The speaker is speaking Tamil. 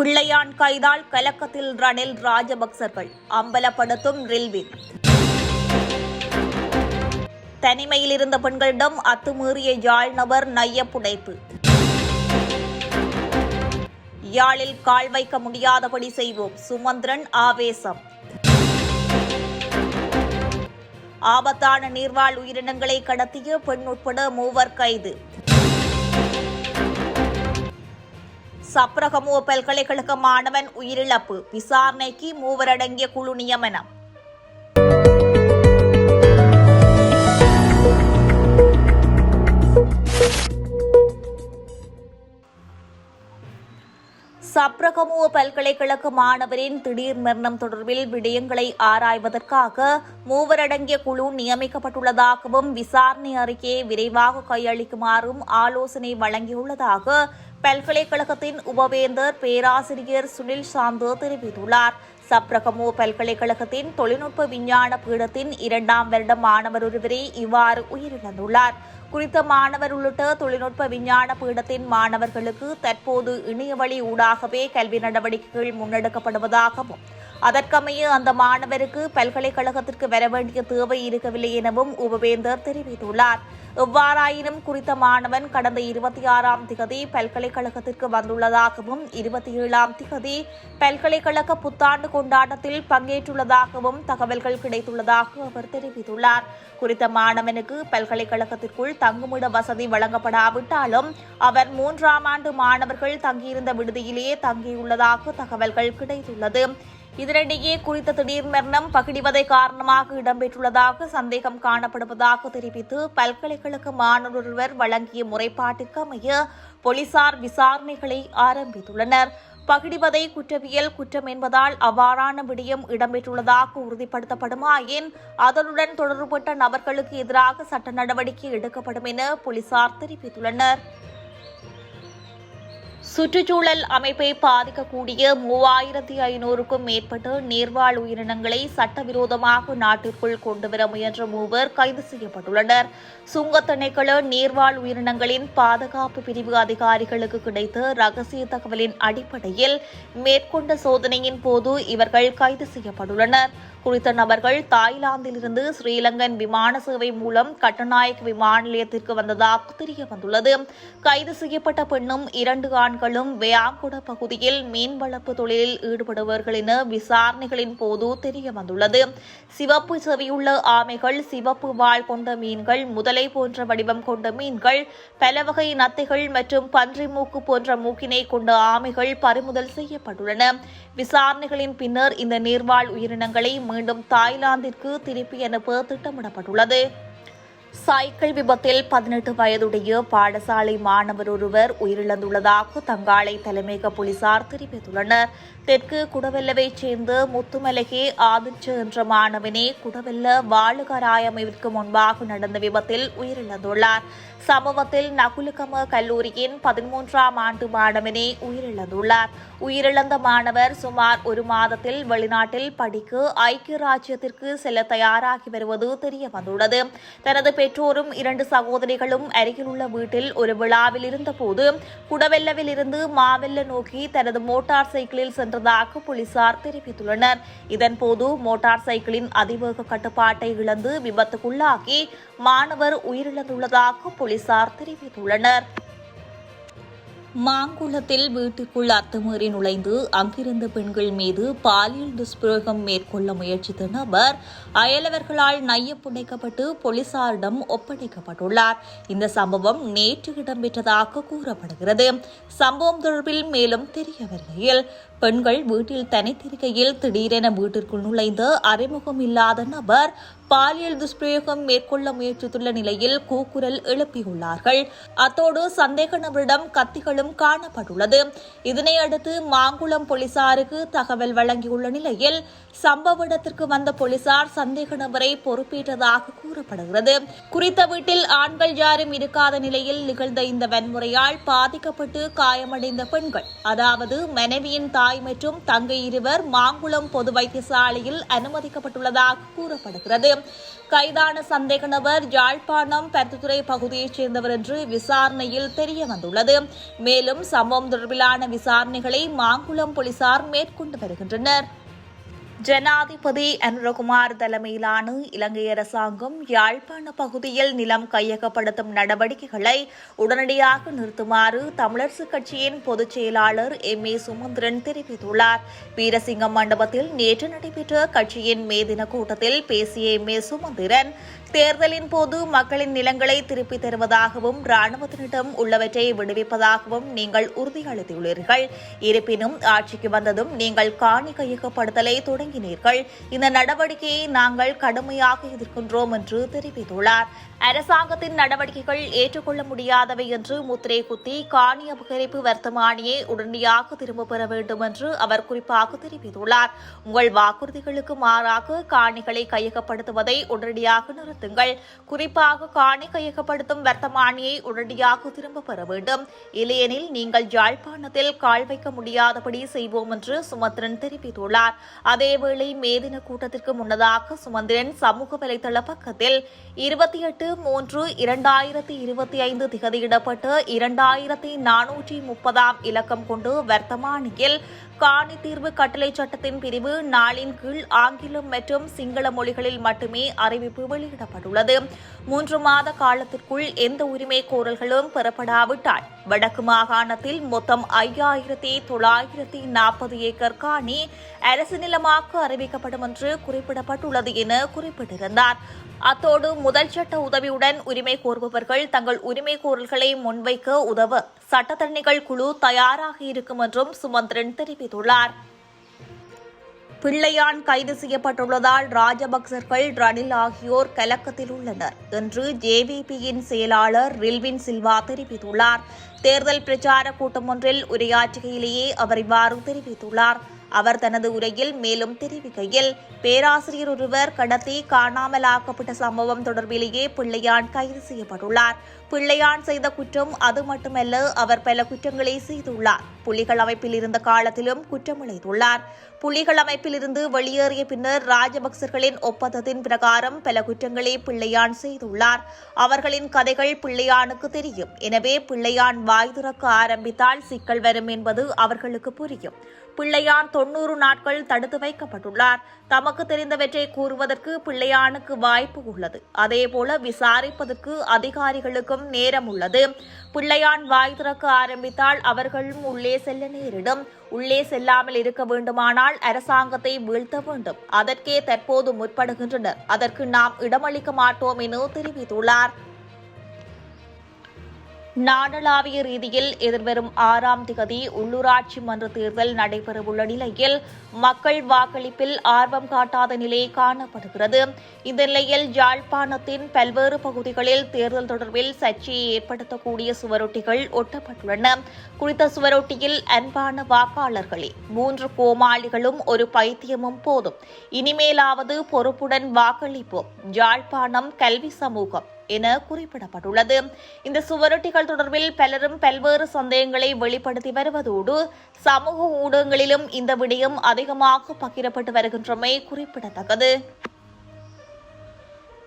பிள்ளையான் கைதால் கலக்கத்தில் ரணில் ராஜபக்சர்கள். அம்பலப்படுத்தும் ரில்வின் தனிமையில் இருந்த பெண்களிடம் அத்துமீறிய யாழ் நபர் நைய புடைப்பு. யாழில் கால் வைக்க முடியாதபடி செய்வோம். சுமந்திரன் ஆவேசம். ஆபத்தான நீர்வாழ் உயிரினங்களை கடத்திய பெண் உட்பட மூவர் கைது. சப்ரகமுவ பல்கலைக்கழக மாணவன் உயிரிழப்பு. விசாரணைக்கு மூவரடங்கிய குழு நியமனம். சப்ரகமுவ பல்கலைக்கழக மாணவரின் திடீர் மரணம் தொடர்பில் விடயங்களை ஆராய்வதற்காக மூவரடங்கிய குழு நியமிக்கப்பட்டுள்ளதாகவும் விசாரணை அறிக்கையை விரைவாக கையளிக்குமாறும் ஆலோசனை வழங்கியுள்ளதாக பல்கலைக்கழகத்தின் உபவேந்தர் பேராசிரியர் சுனில் சாந்தோ தெரிவித்துள்ளார். சப்ரகமோ பல்கலைக்கழகத்தின் தொழில்நுட்ப விஞ்ஞான பீடத்தின் இரண்டாம் வருட மாணவர் ஒருவரே இவ்வாறு உயிரிழந்துள்ளார். குறித்த மாணவர் உள்ளிட்ட தொழில்நுட்ப விஞ்ஞான பீடத்தின் மாணவர்களுக்கு தற்போது இணையவழி ஊடாகவே கல்வி நடவடிக்கைகள் முன்னெடுக்கப்படுவதாகவும் அதற்கமைய அந்த மாணவருக்கு பல்கலைக்கழகத்திற்கு வர வேண்டிய தேவை இருக்கவில்லை எனவும் உபவேந்தர் தெரிவித்துள்ளார். எவ்வாறாயினும் குறித்த மாணவன் கடந்த இருபத்தி ஆறாம் திகதி பல்கலைக்கழகத்திற்கு வந்துள்ளதாகவும் இருபத்தி ஏழாம் திகதி பல்கலைக்கழக புத்தாண்டு கொண்டாட்டத்தில் பங்கேற்றுள்ளதாகவும் தகவல்கள் கிடைத்துள்ளதாக அவர் தெரிவித்துள்ளார். குறித்த மாணவனுக்கு பல்கலைக்கழகத்திற்குள் தங்குமிட வசதி வழங்கப்படாவிட்டாலும் அவர் மூன்றாம் ஆண்டு மாணவர்கள் தங்கியிருந்த விடுதியிலேயே தங்கியுள்ளதாக தகவல்கள் கிடைத்துள்ளது. இதனிடையே குறித்த திடீர் மரணம் பகிடிவதை காரணமாக இடம்பெற்றுள்ளதாக சந்தேகம் காணப்படுவதாக தெரிவித்து பல்கலைக்கழக மாணவர் வழங்கிய முறைப்பாட்டுக்கு அமைய போலீசார் விசாரணைகளை ஆரம்பித்துள்ளனர். பகிடிவதை குற்றவியல் குற்றம் என்பதால் அவ்வாறான விடயம் இடம்பெற்றுள்ளதாக உறுதிப்படுத்தப்படுமாயின் அதனுடன் தொடர்புபட்ட நபர்களுக்கு எதிராக சட்ட நடவடிக்கை எடுக்கப்படும் என போலீசார் தெரிவித்துள்ளனர். சுற்றுச்சூழல் அமைப்பை பாதிக்கக்கூடிய மூவாயிரத்தி ஐநூறுக்கும் மேற்பட்ட நீர்வாழ் உயிரினங்களை சட்டவிரோதமாக நாட்டிற்குள் கொண்டுவர முயன்ற மூவர் கைது செய்யப்பட்டுள்ளனர். சுங்கத் திணைக்கள நீர்வாழ் உயிரினங்களின் பாதுகாப்பு பிரிவு அதிகாரிகளுக்கு கிடைத்த ரகசிய தகவலின் அடிப்படையில் மேற்கொண்ட சோதனையின் போது இவர்கள் கைது செய்யப்பட்டுள்ளனர். குறித்த நபர்கள் தாய்லாந்திலிருந்து ஸ்ரீலங்கன் விமான சேவை மூலம் கட்டநாயக் விமான நிலையத்திற்கு வந்ததாக தெரிய வந்துள்ளது கைது செய்யப்பட்ட பெண்ணும் இரண்டு ஆண்களும் வேயாங்குட பகுதியில் மீன் வளர்ப்பு தொழிலில் ஈடுபடுபவர்கள் என விசாரணைகளின் போது தெரிய வந்துள்ளது சிவப்பு செவியுள்ள ஆமைகள் சிவப்பு வாள் கொண்ட மீன்கள் முதலை போன்ற வடிவம் கொண்ட மீன்கள் பல வகை நத்தைகள் மற்றும் பன்றி மூக்கு போன்ற மூக்கினை கொண்ட ஆமைகள் பறிமுதல் செய்யப்பட்டுள்ளன. விசாரணைகளின் பின்னர் இந்த நீர்வாழ் உயிரினங்களை மீண்டும் தாய்லாந்திற்கு திருப்பி அனுப்ப திட்டமிடப்பட்டுள்ளது. சைக்கிள் விபத்தில் பதினெட்டு வயதுடைய பாடசாலை மாணவர் ஒருவர் உயிரிழந்துள்ளதாக தங்காலை தலைமையக போலீசார் தெரிவித்துள்ளனர். தெற்கு குடவெல்லவைச் சேர்ந்த முத்துமலகே ஆதிச்ச என்ற மாணவனே குடவெல்ல வாழுகராயமைவிற்கு முன்பாக நடந்த விபத்தில் உயிரிழந்துள்ளார். சம்பவத்தில் நகுலுகம கல்லூரியின் பதிமூன்றாம் ஆண்டு மாணவனே உயிரிழந்துள்ளார். உயிரிழந்த மாணவர் சுமார் ஒரு மாதத்தில் வெளிநாட்டில் படிக்க ஐக்கிய ராஜ்யத்திற்கு செல்ல தயாராகி வருவது தெரிய வந்துள்ளது தனது பெற்றோரும் இரண்டு சகோதரிகளும் அருகிலுள்ள வீட்டில் ஒரு விழாவில் இருந்தபோது குடவெல்லவில் இருந்து மாவெல்ல நோக்கி தனது மோட்டார் சைக்கிளில் சென்றதாக போலீசார் தெரிவித்துள்ளனர். இதன்போது மோட்டார் சைக்கிளின் அதிவேக கட்டுப்பாட்டை இழந்து விபத்துக்குள்ளாகி மாணவர் உயிரிழந்துள்ளதாக போலீசார் தெரிவித்துள்ளனர். மாங்குளத்தில் வீட்டுக்குள் அத்துமீறி நுழைந்து அங்கிருந்த பெண்கள் மீது பாலியல் துஷ்பிரயோகம் மேற்கொள்ள முயற்சித்த நபர் அயலவர்களால் நையப்புடைக்கப்பட்டு போலீசாரிடம் ஒப்படைக்கப்பட்டுள்ளார். இந்த சம்பவம் நேற்று இடம்பெற்றதாக கூறப்படுகிறது. சம்பவம் தொடர்பில் மேலும் தெரிய வருகையில் பெண்கள் வீட்டில் தனித்திருக்கையில் திடீரென வீட்டிற்குள் நுழைந்த அறிமுகம் இல்லாத நபர் பாலியல் துஷ்பிரயோகம் மேற்கொள்ள முயற்சித்துள்ள நிலையில் கூக்குரல் எழுப்பியுள்ளார்கள். அத்தோடு சந்தேக நபரிடம் கத்திகளும் காணப்பட்டுள்ளது. இதனையடுத்து மாங்குளம் போலீசாருக்கு தகவல் வழங்கியுள்ள நிலையில் சம்பவ இடத்திற்கு வந்த போலீசார் சந்தேக நபரை பொறுப்பேற்றதாக கூறப்படுகிறது. குறித்த வீட்டில் ஆண்கள் யாரும் இருக்காத நிலையில் நிகழ்ந்த இந்த வன்முறையால் பாதிக்கப்பட்டு காயமடைந்த பெண்கள் அதாவது மனைவியின் தாய் மற்றும் தங்கை இருவர் மாங்குளம் பொது வைத்தியசாலையில் அனுமதிக்கப்பட்டுள்ளதாக கூறப்படுகிறது. கைதான சந்தேக நபர் யாழ்ப்பாணம் பருத்துத்துறை பகுதியைச் சேர்ந்தவர் என்று விசாரணையில் தெரிய வந்துள்ளது மேலும் சம்பவம் தொடர்பிலான விசாரணைகளை மாங்குளம் போலீசார் மேற்கொண்டு வருகின்றனர். ஜனாதிபதி அனுரகுமார் தலைமையிலான இலங்கை அரசாங்கம் யாழ்ப்பாண பகுதியில் நிலம் கையகப்படுத்தும் நடவடிக்கைகளை உடனடியாக நிறுத்துமாறு தமிழரசுக் கட்சியின் பொதுச் செயலாளர் எம் ஏ சுமந்திரன் தெரிவித்துள்ளார். வீரசிங்கம் மண்டபத்தில் நேற்று நடைபெற்ற கட்சியின் மே தின கூட்டத்தில் பேசிய எம் ஏ சுமந்திரன் தேர்தலின் போது மக்களின் நிலங்களை திருப்பித் தருவதாகவும் ராணுவத்தினிடம் உள்ளவற்றை விடுவிப்பதாகவும் நீங்கள் உறுதியளித்துள்ளீர்கள் இருப்பினும் ஆட்சிக்கு வந்ததும் நீங்கள் காணி கையகப்படுத்தலை தொடங்கினீர்கள். இந்த நடவடிக்கையை நாங்கள் கடுமையாக எதிர்க்கின்றோம் என்று தெரிவித்துள்ளார். அரசாங்கத்தின் நடவடிக்கைகள் ஏற்றுக்கொள்ள முடியாதவை என்று முத்திரை குத்தி காணி அபகரிப்பு வர்த்தமானியை உடனடியாக திரும்பப் பெற வேண்டும் என்று அவர் குறிப்பாக தெரிவித்துள்ளார். உங்கள் வாக்குறுதிகளுக்கு மாறாக காணிகளை கையகப்படுத்துவதை உடனடியாக நிறுத்துங்கள். குறிப்பாக காணி கையகப்படுத்தும் வர்த்தமானியை உடனடியாக திரும்பப் பெற வேண்டும். இல்லையெனில் நீங்கள் யாழ்ப்பாணத்தில் கால் வைக்க முடியாதபடி செய்வோம் என்று சுமந்திரன் தெரிவித்துள்ளார். அதேவேளை மேதின கூட்டத்திற்கு முன்னதாக சுமந்திரன் சமூக வலைதள பக்கத்தில் இருபத்தி எட்டு மூன்று இரண்டாயிரத்தி இருபத்தி ஐந்து திகதியிடப்பட்ட இரண்டாயிரத்தி நானூற்றி முப்பதாம் இலக்கம் கொண்டு வர்த்தமானியில் காணி தீர்வு கட்டளை சட்டத்தின் பிரிவு நாளின் கீழ் ஆங்கிலம் மற்றும் சிங்கள மொழிகளில் மட்டுமே அறிவிப்பு வெளியிடப்பட்டுள்ளது. மூன்று மாத காலத்திற்குள் எந்த உரிமை கோரல்களும் பெறப்படாவிட்டால் வடக்கு மாகாணத்தில் மொத்தம் ஐயாயிரத்தி தொள்ளாயிரத்தி நாற்பது ஏக்கர் காணி அரசு நிலமாக அறிவிக்கப்படும் என்று குறிப்பிடப்பட்டுள்ளது என குறிப்பிட்டிருந்தார். அத்தோடு முதல் சட்ட உதவியுடன் உரிமை கோருபவர்கள் தங்கள் உரிமை கோரல்களை முன்வைக்க உதவ சட்டத்தரணிகள் குழு தயாராக இருக்கும் என்றும் சுமந்திரன் தெரிவித்துள்ளார். பிள்ளையான் கைது செய்யப்பட்டுள்ளதால் ராஜபக்சர்கள் ரணில் ஆகியோர் கலக்கத்தில் உள்ளனர் என்று ஜேவிபியின் செயலாளர் ரில்வின் சில்வா தெரிவித்துள்ளார். தேர்தல் பிரச்சார கூட்டம் ஒன்றில் உரையாற்றுகையிலேயே அவர் இவ்வாறு தெரிவித்துள்ளார். அவர் தனது உரையில் மேலும் தெரிவிக்கையில் பேராசிரியர் ஒருவர் கடத்தி காணாமலாக்கப்பட்ட சம்பவம் தொடர்பிலேயே பிள்ளையான் கைது செய்யப்பட்டுள்ளார். பிள்ளையான் செய்த குற்றம் அது மட்டுமல்ல அவர் பல குற்றங்களை செய்துள்ளார். புலிகள் அமைப்பில் இருந்த காலத்திலும் குற்றமிழைத்துள்ளார். புலிகள் அமைப்பில் இருந்து வெளியேறிய பின்னர் ராஜபக்சர்களின் ஒப்பந்தத்தின் பிரகாரம் பல குற்றங்களை பிள்ளையான் செய்துள்ளார். அவர்களின் கதைகள் பிள்ளையானுக்கு தெரியும். எனவே பிள்ளையான் வாய் திறக்க ஆரம்பித்தால் சிக்கல் வரும் என்பது அவர்களுக்கு புரியும். பிள்ளையான் தொன்னூறு நாட்கள் தடுத்து வைக்கப்பட்டுள்ளார். தமக்கு தெரிந்தவற்றை கூறுவதற்கு பிள்ளையானுக்கு வாய்ப்பு உள்ளது. அதேபோல விசாரிப்பதற்கு அதிகாரிகளுக்கும் நேரம் உள்ளது. பிள்ளையான் வாய் திறக்க ஆரம்பித்தால் அவர்களும் உள்ளே செல்ல நேரிடும். உள்ளே செல்லாமல் இருக்க வேண்டுமானால் அரசாங்கத்தை வீழ்த்த வேண்டும். அதற்கே தற்போது முற்படுகின்றனர். அதற்கு நாம் இடமளிக்க மாட்டோம் என தெரிவித்துள்ளார். நாடளாவிய ரீதியில் எதிர்வரும் ஆறாம் திகதி உள்ளூராட்சி மன்ற தேர்தல் நடைபெறவுள்ள நிலையில் மக்கள் வாக்களிப்பில் ஆர்வம் காட்டாத நிலை காணப்படுகிறது. இந்த நிலையில் யாழ்ப்பாணத்தின் பல்வேறு பகுதிகளில் தேர்தல் தொடர்பில் சர்ச்சையை ஏற்படுத்தக்கூடிய சுவரொட்டிகள் ஒட்டப்பட்டுள்ளன. குறித்த சுவரொட்டியில் அன்பான வாக்காளர்களே மூன்று கோமாளிகளும் ஒரு பைத்தியமும் போதும். இனிமேலாவது பொறுப்புடன் வாக்களிப்போம். யாழ்ப்பாணம் கல்வி சமூகம் என குறிப்பிடப்பட்டுள்ளது. இந்த சுவரொட்டிகள் தொடர்பில் பலரும் பல்வேறு சந்தேகங்களை வெளிப்படுத்தி வருவதோடு சமூக ஊடகங்களிலும் இந்த விடயம் அதிகமாக பகிரப்பட்டு வருகின்றமை குறிப்பிடத்தக்கது.